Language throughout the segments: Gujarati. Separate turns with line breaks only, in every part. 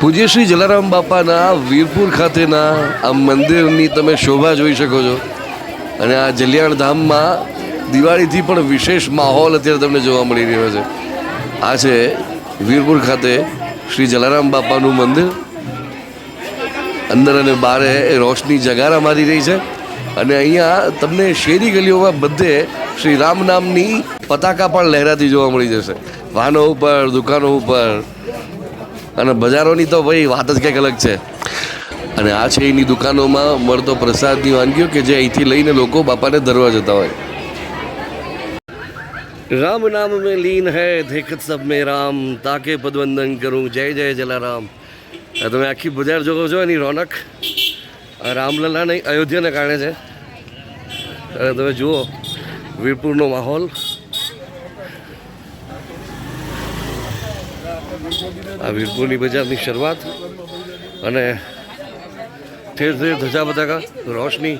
પૂજ્ય શ્રી જલારામ બાપાના વીરપુર ખાતેના આ મંદિરની તમે શોભા જોઈ શકો છો. અને આ જલિયાણ ધામમાં દિવાળીથી પણ વિશેષ માહોલ અત્યારે તમને જોવા મળી રહ્યો છે. આ છે વીરપુર ખાતે શ્રી જલારામ બાપાનું મંદિર. અંદર અને બારે રોશની જગારા મારી રહી છે. અને અહીંયા તમને શેરી ગલીઓમાં બધે શ્રી રામ નામની પતાકા પણ લહેરાતી જોવા મળી જશે. વાહનો ઉપર, દુકાનો ઉપર અને બજારોની તો ભાઈ વાત જ કંઈક અલગ છે. અને આ છે એની દુકાનોમાં મળતો પ્રસાદની વાનગીઓ કે જે અહીંથી લઈને લોકો બાપાને ધરવા જતા હોય. રામ નામ મેં લીન હૈ દેખત સબ મેં રામ, તાકે પદવંદન કરું, જય જય જલારામ. તમે આખી બજાર જોવો છો એની રોનક? આ રામલલાને અયોધ્યાને કારણે છે. તમે જુઓ, વીરપુરનો માહોલ. આ વીરપુરની બજારની શરૂઆત અને ઠેર ઠેર ધજા બધા રોશની.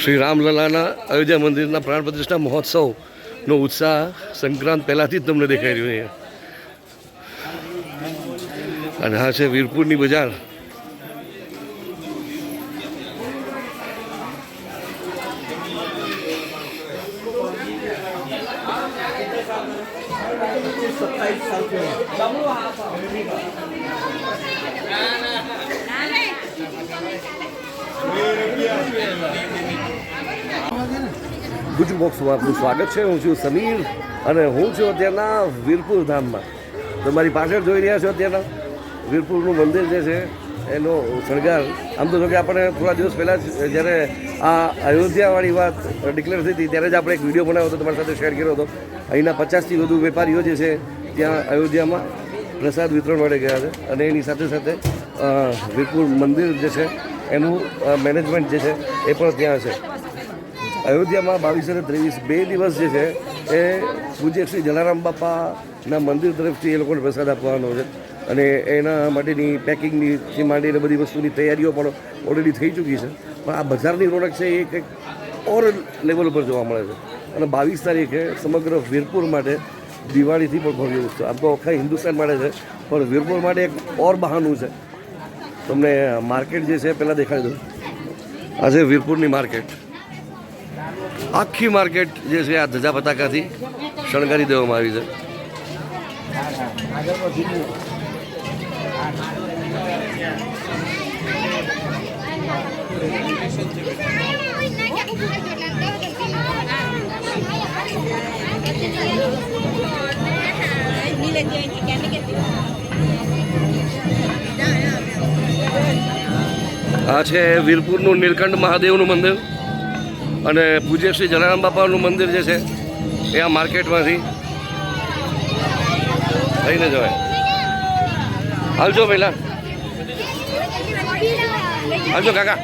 શ્રી રામલલાના અયોધ્યા મંદિરના પ્રાણ પ્રતિષ્ઠા મહોત્સવનો ઉત્સાહ સંક્રાંત પહેલાંથી જ તમને દેખાઈ રહ્યો છે. અને હા છે વીરપુરની બજાર. બોક્સમાં આપનું સ્વાગત છે. હું છું સમીર અને હું છું અત્યારના વીરપુર ધામમાં. તમારી પાછળ જોઈ રહ્યા છો અત્યારના વીરપુરનું મંદિર જે છે એનો શણગાર. આમ તો કે આપણે થોડા દિવસ પહેલાં જ જ્યારે આ અયોધ્યાવાળી વાત ડિક્લેર થઈ હતી, ત્યારે જ આપણે એક વીડિયો બનાવ્યો હતો, તમારી સાથે શેર કર્યો હતો. અહીંના પચાસથી વધુ વેપારીઓ જે છે, ત્યાં અયોધ્યામાં પ્રસાદ વિતરણ માટે ગયા છે. અને એની સાથે સાથે વિપુલ મંદિર જે છે, એનું મેનેજમેન્ટ જે છે, એ પણ ત્યાં છે. અયોધ્યામાં બાવીસ અને ત્રેવીસ બે દિવસ જે છે, એ પૂજ્ય શ્રી જલારામ બાપાના મંદિર તરફથી એ લોકોને પ્રસાદ આપવાનો છે. અને એના માટેની પેકિંગની માંડીને બધી વસ્તુની તૈયારીઓ પણ ઓલરેડી થઈ ચૂકી છે. પણ આ બજારની રોનક છે એ કંઈક ઓર લેવલ ઉપર જોવા મળે છે. અને બાવીસ તારીખે સમગ્ર વીરપુર માટે દિવાળીથી પણ ભવ્ય ઉત્સવ. આમ તો આખા હિન્દુસ્તાન માટે છે, પણ વીરપુર માટે એક ઓર બહાનું છે. તમને માર્કેટ જે છે પહેલાં દેખાડી દઉં. આજે વીરપુરની માર્કેટ આખી માર્કેટ જે છે આ ધજા પતાકાથી શણગારી દેવામાં આવી છે. આ છે વીરપુરનું નીલકંઠ મહાદેવનું મંદિર અને પૂજ્ય શ્રી જલારામ બાપાનું મંદિર જે છે એ આ માર્કેટમાંથી થઈને જવાય. આવજો પહેલા. આવજો કાકા.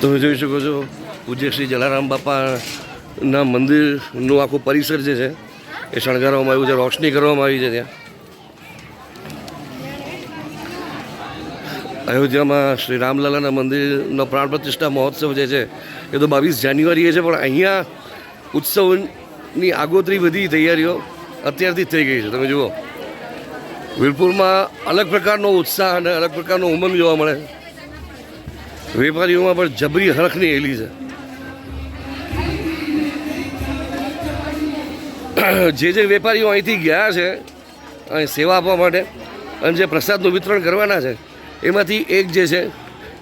તમે જોઈ શકો છો, પૂજ્ય શ્રી જલારામ બાપાના મંદિરનું આખું પરિસર જે છે, એ શણગારવામાં આવ્યું છે, રોશની કરવામાં આવી છે ત્યાં. અયોધ્યામાં શ્રી રામલાલાના મંદિરનો પ્રાણ પ્રતિષ્ઠા મહોત્સવ જે છે, એ તો બાવીસ જાન્યુઆરીએ છે, પણ અહીંયા ઉત્સવની આગોતરી બધી તૈયારીઓ અત્યારથી થઈ ગઈ છે. તમે જુઓ, વીરપુરમાં અલગ પ્રકારનો ઉત્સાહ અને અલગ પ્રકારનો ઉમંગ જોવા મળે. વેપારીઓમાં પણ જબરી હરખની એલી છે. જે જે વેપારીઓ અહીંથી ગયા છે, અહીં સેવા આપવા માટે અને જે પ્રસાદનું વિતરણ કરવાના છે એમાંથી એક જે છે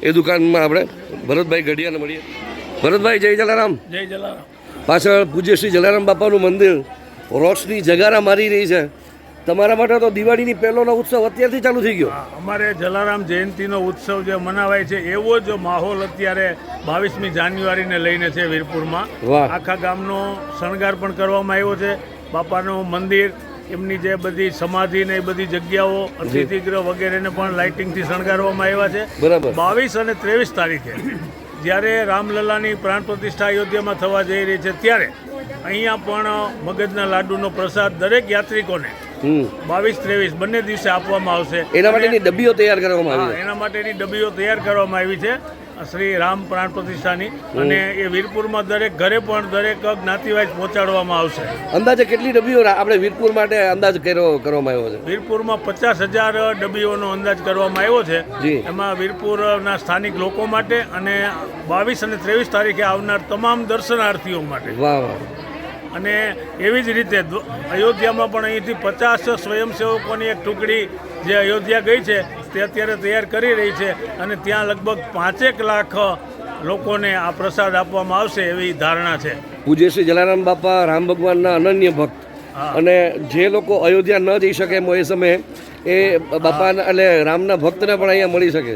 એ દુકાનમાં આપણે ભરતભાઈ ગઢિયાને મળીએ. ભરતભાઈ જય જલારામ.
જય જલારામ.
પાછળ પૂજ્ય શ્રી જલારામ બાપાનું મંદિર. રોશની જગારા મારી રહી છે. તમારા માટે તો દિવાળીની પહેલોનો ઉત્સવ અત્યારથી ચાલુ થઈ ગયો.
અમારે જલારામ જયંતિનો ઉત્સવ જે મનાવાય છે એવો જ માહોલ અત્યારે બાવીસમી જાન્યુઆરીને લઈને છે વીરપુરમાં. આખા ગામનો શણગાર પણ કરવામાં આવ્યો છે. બાપાનું મંદિર એમની જે બધી સમાધિ ને એ બધી જગ્યાઓ અતિથિગ્રહ વગેરેને પણ લાઇટિંગથી શણગારવામાં આવ્યા છે.
બરાબર.
બાવીસ અને ત્રેવીસ તારીખે જ્યારે રામલલાની પ્રાણ પ્રતિષ્ઠા અયોધ્યામાં થવા જઈ રહી છે ત્યારે અહીંયા પણ મગજના લાડુનો પ્રસાદ દરેક યાત્રિકોને બાવીસ ત્રેવીસ બંને દિવસે આપવામાં આવશે.
એના માટેની ડબ્બીઓ તૈયાર કરવામાં આવી
એના માટેની ડબ્બીઓ તૈયાર કરવામાં આવી છે. શ્રી રામ પ્રાણ પ્રતિષ્ઠાની અને એ વીરપુરમાં દરેક ઘરે પણ દરેક જ્ઞાતિવાઇઝ પહોંચાડવામાં આવશે.
અંદાજે કેટલી ડબ્બીઓ આપણે વીરપુર માટે અંદાજ કર્યો કરવામાં આવ્યો છે?
વીરપુરમાં પચાસ હજાર ડબ્બીઓનો અંદાજ કરવામાં આવ્યો છે. એમાં વીરપુરના સ્થાનિક લોકો માટે અને બાવીસ અને ત્રેવીસ તારીખે આવનાર તમામ દર્શનાર્થીઓ માટે.
વાહ વાહ.
અને એવી જ રીતે અયોધ્યામાં પણ અહીંથી પચાસ સ્વયંસેવકોની એક ટુકડી જે અયોધ્યા ગઈ છે તે અત્યારે તૈયાર કરી રહી છે અને ત્યાં લગભગ પાંચેક લાખ લોકોને આ પ્રસાદ આપવામાં આવશે એવી ધારણા છે.
પૂજ્ય શ્રી જલારામ બાપા રામ ભગવાનના અનન્ય ભક્ત. અને જે લોકો અયોધ્યા ન જઈ શકે એમ એ સમયે એ બાપાના એટલે રામના ભક્તને પણ અહીંયા મળી શકે.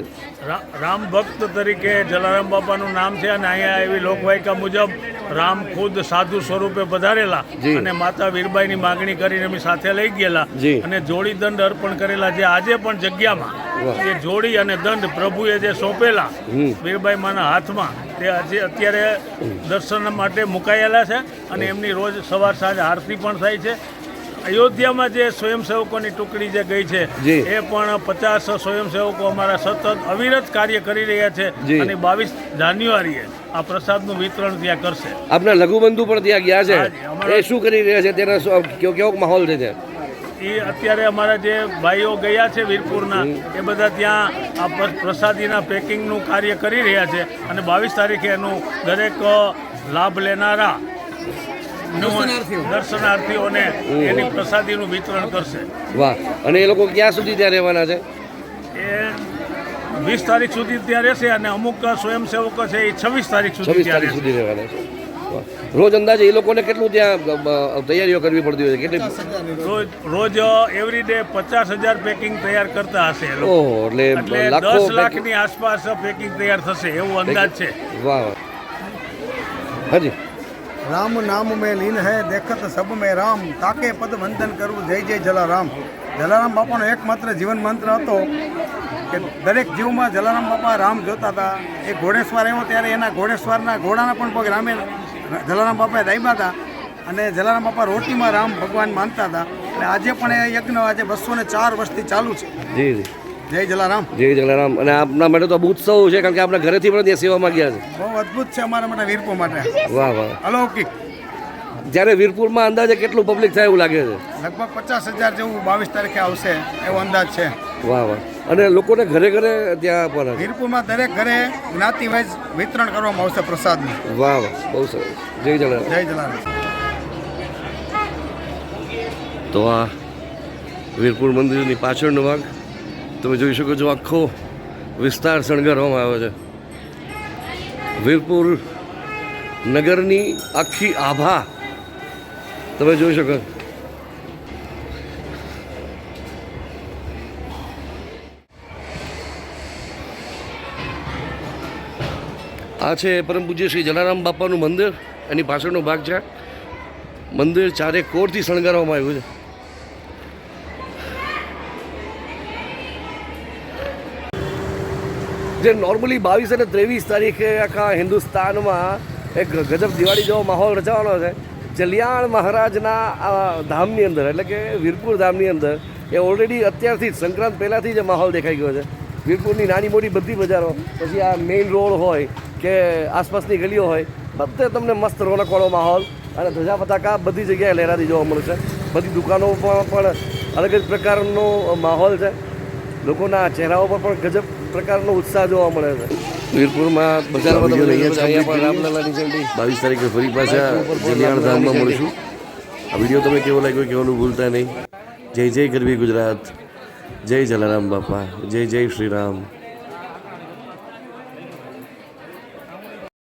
રામ ભક્ત તરીકે જલારામ બાપાનું નામ છે અને અહીંયા એવી લોકવાયકા મુજબ રામ ખુદ સાધુ સ્વરૂપે પધારેલા અને માતા વીરબાઈની માગણી કરીને અમે સાથે લઈ ગયેલા અને જોડી દંડ અર્પણ કરેલા જે આજે પણ જગ્યામાં એ જોડી અને દંડ પ્રભુએ જે સોંપેલા વીરબાઈ માના હાથમાં તે આજે અત્યારે દર્શન માટે મુકાયેલા છે અને એમની રોજ સવાર સાંજ આરતી પણ થાય છે અયોધ્યામાં જે સ્વયંસેવકોની ટુકડી જે ગઈ છે એ પણ પચાસ સ્વયંસેવકો અમારા સતત અવિરત કાર્ય કરી રહ્યા છે અને બાવીસ જાન્યુઆરીએ આ પ્રસાદનું વિતરણ ત્યાં કરશે.
આપના લઘુબંધુ પણ ત્યાં ગયા છે? એ શું કરી રહ્યા છે? તેના કેવો કેવો માહોલ છે ત્યાં?
એ અત્યારે અમારા જે ભાઈઓ ગયા છે વીરપુરના એ બધા ત્યાં આ પ્ર- પ્રસાદીના પેકિંગનું કાર્ય કરી રહ્યા છે અને બાવીસ તારીખે એનું દરેક લાભ લેનારા દર્શનાર્થીઓને એની પ્રસાદીનું વિતરણ કરશે.
વાહ. અને એ લોકો ક્યાં સુધી ત્યાં રહેવાના છે?
એ વીસ તારીખ સુધી ત્યાં રહેશે અને અમુક સ્વયંસેવકો છે એ છવ્વીસ તારીખ સુધી
છવ્વીસ તારીખ સુધી રહેવાના છે. રોજ અંદાજે એ લોકોને કેટલું ત્યાં તૈયારીઓ કરવી પડતી હોય છે? કેટલી
રોજ રોજ એવરી ડે પચાસ હજાર પેકિંગ તૈયાર કરતા હશે
ઓહો એટલે
દસ લાખની આસપાસ પેકિંગ તૈયાર થશે એવું અંદાજ છે.
વાહ. હાજી.
રામ નામ મેં લીન હે, દેખત સબ મેં રામ. તાકે પદ વંદન કરવું જય જય જલારામ. જલારામ બાપાનો એકમાત્ર જીવન મંત્ર હતો કે દરેક જીવમાં જલારામ બાપા રામ જોતા હતા. એ ઘોડેશ્વર આવ્યો ત્યારે એના ઘોડેશ્વરના ઘોડાના પણ પગ રામે જલારામ બાપાએ દાબ્યા હતા અને જલારામ બાપા રોટીમાં રામ ભગવાન માનતા હતા. એટલે આજે પણ એ યજ્ઞ આજે બસો ને ચાર વર્ષથી ચાલુ છે.
જી.
જય જલારામ.
જય જલારામ. અને આપના માટે તો બહુ ઉત્સવ છે કારણ કે આપણા ઘરેથી પણ ત્યાં સેવામાં ગયા છે.
બહુ અદ્ભુત છે અમારા માટે વીરપુર માટે.
વાહ વાહ.
અલૌકિક.
જ્યારે વીરપુરમાં અંદાજે કેટલું પબ્લિક થાય એવું લાગે છે?
લગભગ પચાસ હજાર જેવું બાવીસ તારીખે આવશે એવો અંદાજ છે.
વાહ વાહ. અને લોકોને ઘરે ઘરે ત્યાં પર
વીરપુરમાં દરેક ઘરે જ્ઞાતિ વાઇઝ વિતરણ કરવામાં આવશે પ્રસાદનું.
વાહ વાહ. બહુ સરસ. જય જલારામ.
જય જલારામ.
તો આ વીરપુર મંદિરની પાછળનો ભાગ તમે જોઈ શકો છો આખો વિસ્તાર શણગારવામાં આવ્યો છે. વીરપુર નગરની આખી આભા તમે જોઈ શકો. આ છે પરમ પૂજ્ય શ્રી જલારામ બાપાનું મંદિર. એની પાછળનો ભાગ છે. મંદિર ચારે કોરથી શણગારવામાં આવ્યું છે. જે નોર્મલી બાવીસ અને ત્રેવીસ તારીખે આખા હિન્દુસ્તાનમાં એક ગજબ દિવાળી જેવો માહોલ રચવાનો છે. જલિયાણ મહારાજના ધામની અંદર, એટલે કે વીરપુર ધામની અંદર, એ ઓલરેડી અત્યારથી જ, સંક્રાંત પહેલાંથી જ માહોલ દેખાઈ ગયો છે. વીરપુરની નાની મોટી બધી બજારો, પછી આ મેઇન રોડ હોય કે આસપાસની ગલીઓ હોય, બધે તમને મસ્ત રોનકવાળો માહોલ અને ધજા પતાકા બધી જગ્યાએ લહેરાતી જોવા મળશે બધી દુકાનો પણ અલગ જ પ્રકારનો માહોલ છે. લોકોના ચહેરાઓ પર પણ ગજબ પ્રકારનો ઉત્સાહ જોવા મળે છે. વીરપુરમાં બજારમાં તમે અહીંયા પણ રામલાલાની જયંતિ બાવીસ તારીખે ફરી પાછા જલિયાણ ધામમાં મળીશું. આ વીડિયો તમે કેવો લાગ્યો કહેવાનું ભૂલતા નહીં. જય જય ગરવી ગુજરાત. જય જલારામ બાપા. જય જય શ્રી રામ